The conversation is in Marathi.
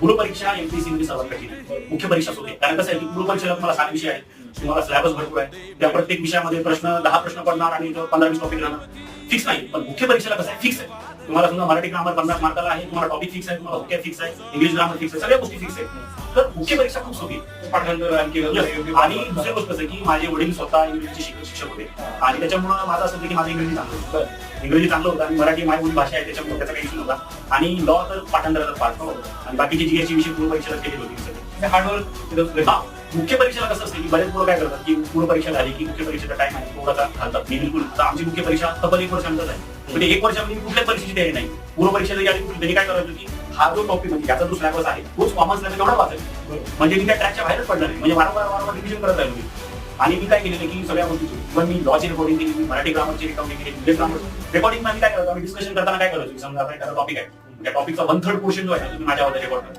गुरु परीक्षा एमपीसी मध्ये सर्वात कठीण आहे. मुख्य परीक्षा होते कारण कसं आहे की पूर्व परीक्षेला तुम्हाला सात विषय आहेत. तुम्हाला सिलेबस भरपूर आहे. त्या प्रत्येक विषयामध्ये प्रश्न दहा प्रश्न पडणार आणि पंधरा वीस टॉपिक राहणार. फिक्स नाही. पण मुख्य परीक्षेला कसं आहे? फिक्स आहे. तुम्हाला समजा मराठी ग्रामर पन्नास मार्काला आहे तुम्हाला टॉपिक फिक्स आहे तुम्हाला ओके फिक्स आहे इंग्लिश ग्रामर फिक्स आहे सगळ्या गोष्टी फिक्स आहेत. तर मुख्य परीक्षा खूप सोपी. पाठांतर आणखी. आणि दुसरी गोष्ट आहे की माझे वडील स्वतः इंग्रजीचे शिक्षक होते. आणि त्याच्यामुळे माझं असं होतं की माझं इंग्रजी चांगलं होतं. इंग्रजी चांगलं होतं आणि मराठी मायबोली भाषा आहे त्याच्यामुळे त्याचा काही इश्यू नव्हता. आणि लॉ तर पाठांतराचा पाठ आणि बाकीची जी याची विषय पूर्व परीक्षेला केली होती. सगळी हार्डवर्क मुख्य परीक्षेला कसं असते की बरेच मुलं काय करतात की पूर्ण परीक्षा झाली की मुख्य परीक्षेचा टाइम आहे थोडासा घालतात. मी बिलकुल आमची मुख्य परीक्षा तब्बल एक वर्षानंतर आहे. म्हणजे एक वर्षामध्ये कुठल्याच परीक्षेची तयारी नाही. पूर्ण परीक्षा जरी आली काय करायचं की हा जो टॉपिक म्हणजे याचा जो सिलेबस आहे तोच कॉमन सिलेबस एवढा वाचायचा म्हणजे मी त्या ट्रॅकच्या बाहेरच पडणार नाही म्हणजे वारंवार वारंवार रिव्हिजन करत राहिलो मी. आणि मी काय केलेलं की सगळ्या गोष्टी पण मी लॉची रेकॉर्डिंग केली मी मराठी ग्रामरची रेकॉर्डिंग केली इंग्लिश ग्रामर रेकॉर्डिंगमध्ये काय करतो आम्ही डिस्कशन करताना काय करायचो समजा आपला एखादा टॉपिक आहे. त्या टॉपिकचा वन थर्ड पोर्शन जो आहे तुम्ही माझ्या रेकॉर्ड करतो.